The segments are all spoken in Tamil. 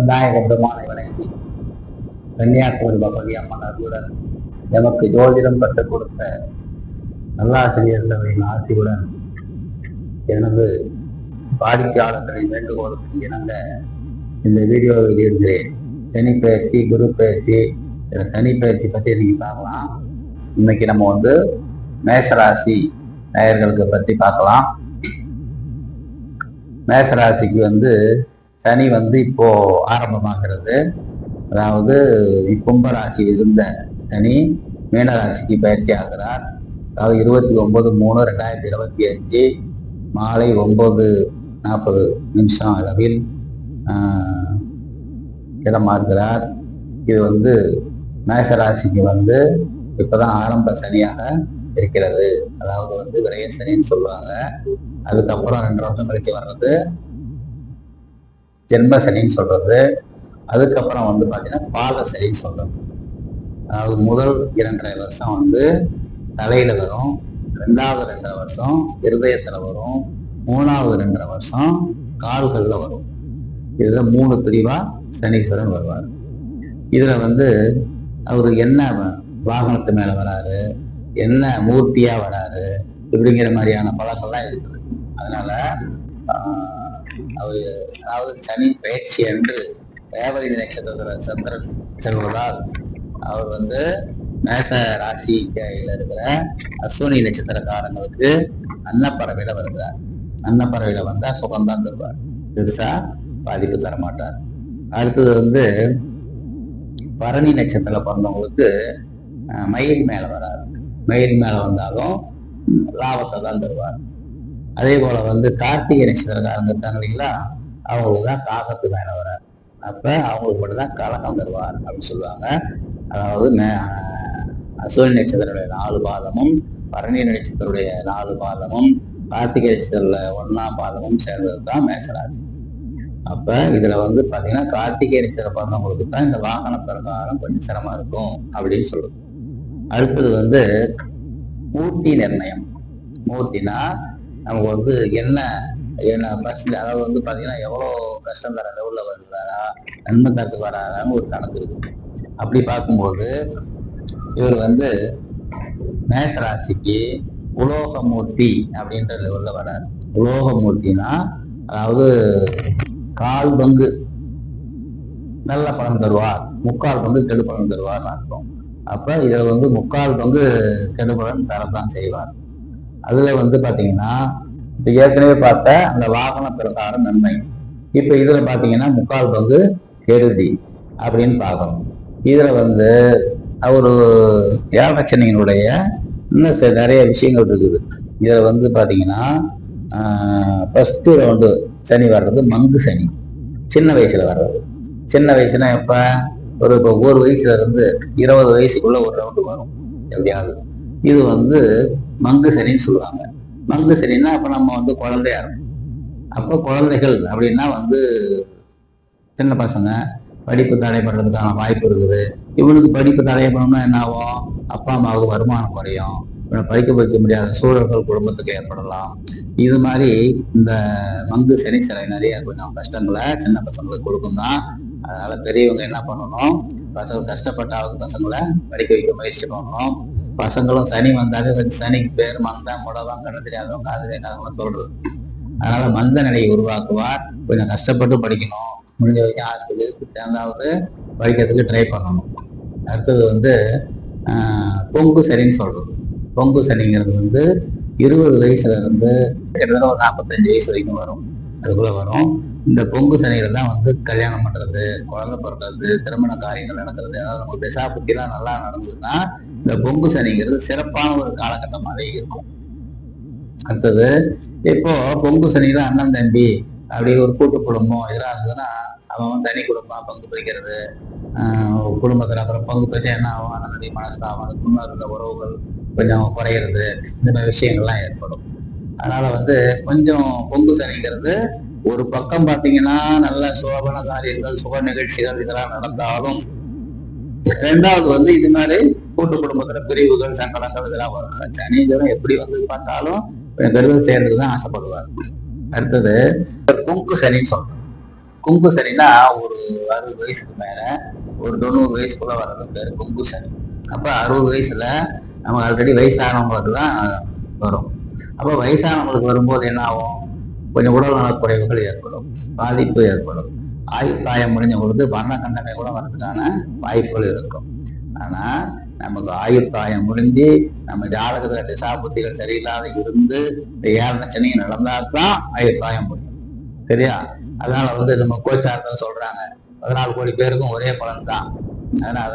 நாயக பெருமானை வணங்கி கன்னியாகுமரி பகவதி அம்மன் அருளுடன் எமக்கு ஜோதிடம் கற்றுக் கொடுத்த நல்லாசிரியர்களின் ஆசியுடன் எனது வாடிக்கையாளர்களின் வேண்டுகோளுக்கு இணங்க இந்த வீடியோவை வெளியிடுகிறேன் தனிப்பயிற்சி குரு பயிற்சி இதுல பற்றி நீங்க பார்க்கலாம் இன்னைக்கு நம்ம வந்து மேஷராசி நேயர்களுக்கு பற்றி பார்க்கலாம் மேஷராசிக்கு வந்து சனி வந்து இப்போ ஆரம்பமாகிறது. அதாவது கும்பராசியில் இருந்த சனி மீனராசிக்கு பயிற்சி ஆகிறார். அதாவது இருபத்தி ஒன்பது மூணு ரெண்டாயிரத்தி இருபத்தி அஞ்சு மாலை ஒன்பது நாற்பது நிமிஷம் அளவில் இடமாறுகிறார். இது வந்து மேஷராசிக்கு வந்து இப்போதான் ஆரம்ப சனியாக இருக்கிறது. அதாவது வந்து விரைய சனின்னு சொல்லுவாங்க. அதுக்கப்புறம் ரெண்டு வருஷம் கழிச்சு வர்றது. ஜென்ம சனின்னு சொல்றது. அதுக்கப்புறம் வந்து பார்த்தீங்கன்னா பாலசனின்னு சொல்றது. அதாவது முதல் இரண்டரை வருஷம் வந்து தலையில வரும் ரெண்டாவது ரெண்டரை வருஷம் இருதயத்துல வரும் மூணாவது ரெண்டரை வருஷம் கால்களில் வரும். இதில் மூணு பிரிவா சனீஸ்வரன் வருவார். இதுல வந்து அவர் என்ன வாகனத்து மேல வராரு என்ன மூர்த்தியா வராரு இப்படிங்கிற மாதிரியான பழங்கள்லாம் இருக்குது அதனால அவரு அதாவது சனி பயிற்சி என்று ரேவதி நட்சத்திரத்துல சந்திரன் செல்வதால் அவர் வந்து மேச ராசியில இருக்கிற அஸ்வினி நட்சத்திரக்காரங்களுக்கு அன்னப்பறவையில வருகிறார். அன்னப்பறவையில வந்தா சுகம்தான் தருவார். பெருசா பாதிப்பு தர மாட்டார் அடுத்தது வந்து பரணி நட்சத்திரத்துல பிறந்தவங்களுக்கு மயில் மேல வராது மயில் மேல வந்தாலும் லாபத்தை தான் தருவார். அதே போல வந்து கார்த்திகை நட்சத்திரக்காரங்க இருக்காங்க இல்லைங்களா அவங்களுக்கு தான் காகத்து மேலே வர அப்போ அவங்களுக்கு மட்டும் தான் கலகம் தருவார் அப்படின்னு சொல்லுவாங்க. அதாவது மே- நட்சத்திரனுடைய நாலு பாதமும் பரணி நட்சத்திரத்துடைய நாலு பாதமும் கார்த்திகை நட்சத்திரத்துல ஒன்னாம் பாதமும் சேர்ந்தது தான் மேசராசி. அப்ப இதுல வந்து பாத்தீங்கன்னா கார்த்திகை நட்சத்திர பிறந்தவங்களுக்கு தான் இந்த வாகன பிரகாரம் கொஞ்சம் சிரமமா இருக்கும் அப்படின்னு சொல்லுது அடுத்தது வந்து மூர்த்தி நிர்ணயம். மூர்த்தினா நமக்கு வந்து என்ன என்ன பிரச்சனை அதாவது வந்து பாத்தீங்கன்னா எவ்வளவு கஷ்டம் தர லெவல்ல வருகிறாரா நன்மை தரத்து வராதான்னு ஒரு கணக்கு இருக்கு. அப்படி பார்க்கும்போது இவர் வந்து மேஷராசிக்கு உலோகமூர்த்தி அப்படின்ற லெவல்ல வராரு உலோகமூர்த்தினா அதாவது கால் பங்கு நல்ல பணம் தருவார். முக்கால் பங்கு கெடு பணம் தருவார்னு அர்த்தம். அப்ப இதுல வந்து முக்கால் பங்கு கெடு பலன் தரத்தான் செய்வார். அதுல வந்து பாத்தீங்கன்னா இப்ப ஏற்கனவே பார்த்த அந்த வாகன பிரகாரம் நன்மை. இப்ப இதுல பாத்தீங்கன்னா முக்கால் பங்கு கெடுதி அப்படின்னு பார்க்கணும். இதுல வந்து ஒரு ஏழச்சனியினுடைய இன்னும் சில நிறைய விஷயங்கள் இருக்குது. இதுல வந்து பாத்தீங்கன்னா ஃபஸ்ட்டு ரவுண்டு சனி வர்றது மங்கு சனி. சின்ன வயசுல வர்றது. சின்ன வயசுனா எப்ப? ஒரு இப்போ ஒரு வயசுல இருந்து இருபது வயசுக்குள்ள ஒரு ரவுண்டு வரும். எப்படியாவது. இது வந்து மங்கு சனின்னு சொல்லுவாங்க. மங்கு சனின்னா அப்போ நம்ம வந்து குழந்தையா இருக்கும் அப்போ குழந்தைகள் அப்படின்னா வந்து சின்ன பசங்க படிப்பு தடைப்படுறதுக்கான வாய்ப்பு இருக்குது. இவனுக்கு படிப்பு தடைப்படணும்னா என்ன ஆகும்? அப்பா அம்மாவுக்கு வருமானம் குறையும். இவனை படிக்க வைக்க முடியாத சூழல்கள் குடும்பத்துக்கு ஏற்படலாம். இது மாதிரி இந்த மங்கு சனி சிலை நிறைய கொஞ்சம் கஷ்டங்களை சின்ன பசங்களுக்கு கொடுக்கும் தான் அதனால பெரியவங்க என்ன பண்ணணும்? பசங்க கஷ்டப்பட்டாவது பசங்களை படிக்க வைக்க முயற்சி பண்ணணும். பசங்களும் சனி வந்தாலே கொஞ்சம் சனிக்கு பேர் மந்தா முடவா கண்ணு தெரியாதவங்க காது கேட்காதவங்க சொல்றது. அதனால மந்த நிலையை உருவாக்குவார். கொஞ்சம் கஷ்டப்பட்டு படிக்கணும். முடிஞ்ச வரைக்கும் ஹாஸ்பிட்டலுக்கு சேர்ந்தாவது படிக்கிறதுக்கு ட்ரை பண்ணணும். அடுத்தது வந்து பொங்கு சனின்னு சொல்றது. பொங்கு சனிங்கிறது வந்து இருபது வயசுல இருந்து கிட்டத்தட்ட ஒரு நாற்பத்தஞ்சு வயசு வரைக்கும் வரும். அதுக்குள்ள வரும். இந்த பொங்கு சனியில தான் வந்து கல்யாணம் பண்றது குழந்தை பிறக்கிறது திருமண காரியங்கள் நடக்கிறது. அதாவது நமக்கு திசா புத்திலாம் நல்லா நடந்ததுன்னா இந்த பொங்கு சனிங்கிறது சிறப்பான ஒரு காலகட்டமாகவே இருக்கும். அடுத்தது இப்போ பொங்கு சனியில அண்ணன் தம்பி அப்படி ஒரு கூட்டு குடும்பம் இதெல்லாம் இருந்ததுன்னா அவன் தனி குடும்பம் பங்கு பிரிக்கிறது குடும்பத்தில் அப்புறம் பங்கு பிரிச்சா என்ன ஆகும்? அண்ணன் தம்பி மனஸ்தாபம் அதுக்கு முன்னாடி இருந்த உறவுகள் கொஞ்சம் குறையிறது. இந்த மாதிரி விஷயங்கள்லாம் ஏற்படும். அதனால வந்து கொஞ்சம் பொங்கு சனிங்கிறது ஒரு பக்கம் பாத்தீங்கன்னா நல்ல சோபன காரியங்கள் சுப நிகழ்ச்சிகள் இதெல்லாம் நடந்தாலும் ரெண்டாவது வந்து இது மாதிரி கூட்டு குடும்பத்துல பிரிவுகள் சங்கடங்கள் இதெல்லாம் வரும். சனீஸ்வரன் எப்படி வந்து பார்த்தாலும் கருவில் சேர்ந்து தான் ஆசைப்படுவார். அடுத்தது குங்கு சனின்னு சொல்றோம். குங்கு சனினா ஒரு அறுபது வயசுக்கு மேல ஒரு தொண்ணூறு வயசுக்குள்ள வர்றது பேர் குங்கு சனி. அப்ப அறுபது வயசுல நம்ம ஆல்ரெடி வயசானவங்களுக்கு தான் வரும். அப்போ வயசானவங்களுக்கு வரும்போது என்ன ஆகும்? கொஞ்சம் உடல் நலக்குறைவுகள் ஏற்படும் பாதிப்பு ஏற்படும். ஆயுட்காயம் முடிஞ்ச பொழுது வர்ண கண்டனை கூட வர்றதுக்கான வாய்ப்புகள் இருக்கும். ஆனால் நமக்கு ஆயுட்காயம் முடிஞ்சு நம்ம ஜாதகத்தில் திசாபுத்திகள் சரியில்லாத இருந்து இந்த ஏழரை நடந்தால் தான் ஆயுட்காயம் முடியும். சரியா? அதனால வந்து நம்ம கோச்சாரத்தில் சொல்றாங்க பதினாலு கோடி பேருக்கும் ஒரே பலன் தான் அதனால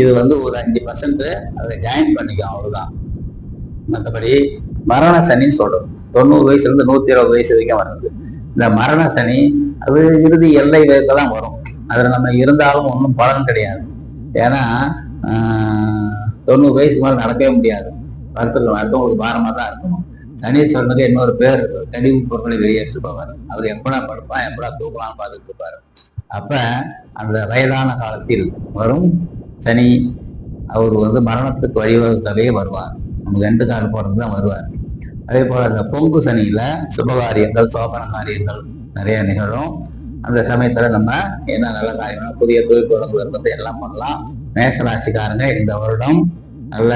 இது வந்து ஒரு அஞ்சு பர்சன்ட் அதை ஜாயின் பண்ணிக்கும் அவ்வளவுதான். மற்றபடி மரண சனின்னு சொல்றோம். தொண்ணூறு வயசுல இருந்து நூத்தி இருபது வயசு வரைக்கும் வருது. இந்த மரண சனி அது இறுதி எல்லை வரைக்கும் தான் வரும். அதுல நம்ம இருந்தாலும் ஒன்றும் பலன் கிடையாது. ஏன்னா ஆஹ், தொண்ணூறு வயசுக்கு மேலே நடக்கவே முடியாது. வருத்தத்தில் அடுத்தவங்களுக்கு பாரமா தான் இருக்கணும். சனீஸ்வரனுக்கு இன்னொரு பேர் கழிவு பொருட்களை வெளியேற்றுபவர். அவர் எப்படா படுப்பான் எப்படா தூக்கலாம் பார்த்துட்டு இருப்பார் அப்ப அந்த வயதான காலத்தில் வரும் சனி. அவர் வந்து மரணத்துக்கு வழிவகுக்கவே வருவார். நமக்கு ரெண்டு கால் போறது தான் வருவார். அதே போல் அந்த பொங்கு சுப சுபகாரியங்கள் சோபன காரியங்கள் நிறைய நிகழும். அந்த சமயத்தில் நம்ம என்ன நல்ல காரியம்னா புதிய தொழில் தொடங்குவது எல்லாம் பண்ணலாம். மேசராசிக்காரங்க இந்த வருடம் நல்ல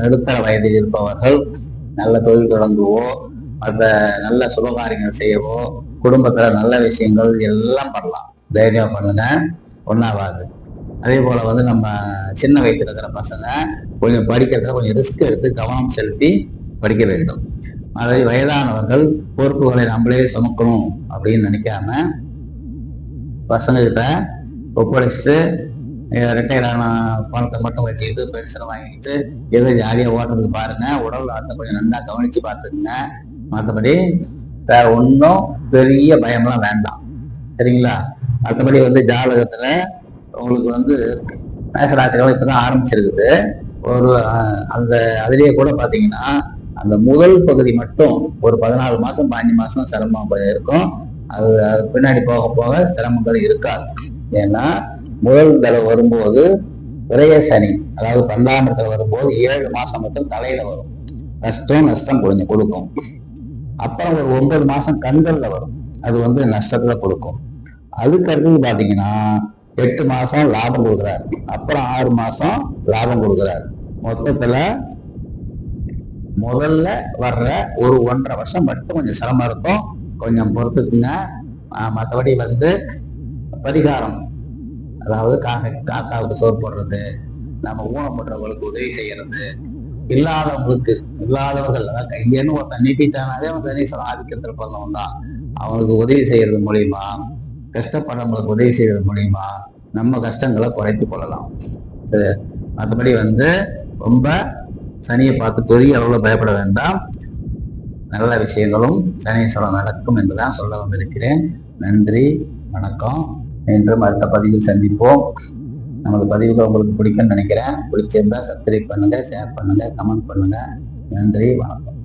நடுத்தர வயதில் இருப்பவர்கள் நல்ல தொழில் தொடங்குவோ மற்ற நல்ல சுபகாரியங்கள் செய்யவோ குடும்பத்தில் நல்ல விஷயங்கள் எல்லாம் பண்ணலாம். தைரியம் பண்ணுங்க. ஒன்றாவாது அதே போல் வந்து நம்ம சின்ன வயசில் இருக்கிற பசங்க கொஞ்சம் படிக்கிறதுல கொஞ்சம் ரிஸ்க் எடுத்து கவனம் செலுத்தி படிக்க வேண்டும். அதை வயதானவர்கள் பொறுப்புகளை நம்மளே சுமக்கணும் அப்படின்னு நினைக்காம பசங்கக்கிட்ட ஒப்படைச்சிட்டு ரிட்டையர் ஆன பணத்தை மட்டும் வச்சுக்கிட்டு பென்ஷன் வாங்கிட்டு ஏதோ ஜாலியாக ஓட்டுறது பாருங்க. உடல் ஆட்டத்தை கொஞ்சம் நல்லா கவனிச்சு பார்த்துக்குங்க. மற்றபடி வேற ஒன்றும் பெரிய பயம்லாம் வேண்டாம். சரிங்களா? மற்றபடி வந்து ஜாதகத்தில் உங்களுக்கு வந்து மேசராசிகள் இப்பதான் ஆரம்பிச்சிருக்குது. ஒரு அந்த அதுலேயே கூட பார்த்தீங்கன்னா அந்த முதல் பகுதி மட்டும் ஒரு பதினாலு மாசம் பதினஞ்சு மாசம் சிரமம் இருக்கும். அது அது பின்னாடி போக போக சிரமங்கள் இருக்காது. ஏன்னா முதல் தடவை வரும்போது விரய சனி அதாவது பன்னெண்டாம் இடத்துல வரும்போது ஏழு மாசம் மட்டும் தலையில வரும். கஷ்டம் நஷ்டம் கொஞ்சம் கொடுக்கும். அப்புறம் ஒரு ஒன்பது மாசம் கண்கள்ல வரும். அது வந்து நஷ்டத்துல கொடுக்கும். அதுக்கடுத்தது பாத்தீங்கன்னா எட்டு மாசம் லாபம் கொடுக்குறாரு. அப்புறம் ஆறு மாசம் லாபம் கொடுக்குறாரு. மொத்தத்துல முதல்ல வர்ற ஒரு ஒன்றரை வருஷம் மட்டும் கொஞ்சம் சிரமம் இருக்கும். கொஞ்சம் பொறுத்துக்குங்க. மற்றபடி வந்து பரிகாரம். அதாவது காக்கா காக்காவுக்கு சோறு போடுறது நம்ம ஊனப்படுறவங்களுக்கு உதவி செய்யறது. இல்லாதவங்களுக்கு இல்லாதவர்கள் அதாவது கையன்னு ஒரு நீட்டிட்டானாலே அவன் சனீஸ்வரன் ஆதிக்கத்தில் பிறந்தவன் தான். அவங்களுக்கு உதவி செய்யறது மூலியமா கஷ்டப்படுறவங்களுக்கு உதவி செய்யறது மூலியமா நம்ம கஷ்டங்களை குறைத்து கொள்ளலாம். சரி. மற்றபடி வந்து ரொம்ப சனியை பார்த்து பெரிய அளவில் பயப்பட வேண்டாம். நல்ல விஷயங்களும் சனீஸ்வரம் நடக்கும் என்றுதான் சொல்ல வந்திருக்கிறேன். நன்றி வணக்கம். என்றும் அடுத்த பதிவில் சந்திப்போம். நமது பதிவுகள் உங்களுக்கு பிடிக்கும்னு நினைக்கிறேன். பிடிச்சிருந்தா சப்ஸ்கிரைப் பண்ணுங்க ஷேர் பண்ணுங்க கமெண்ட் பண்ணுங்க. நன்றி வணக்கம்.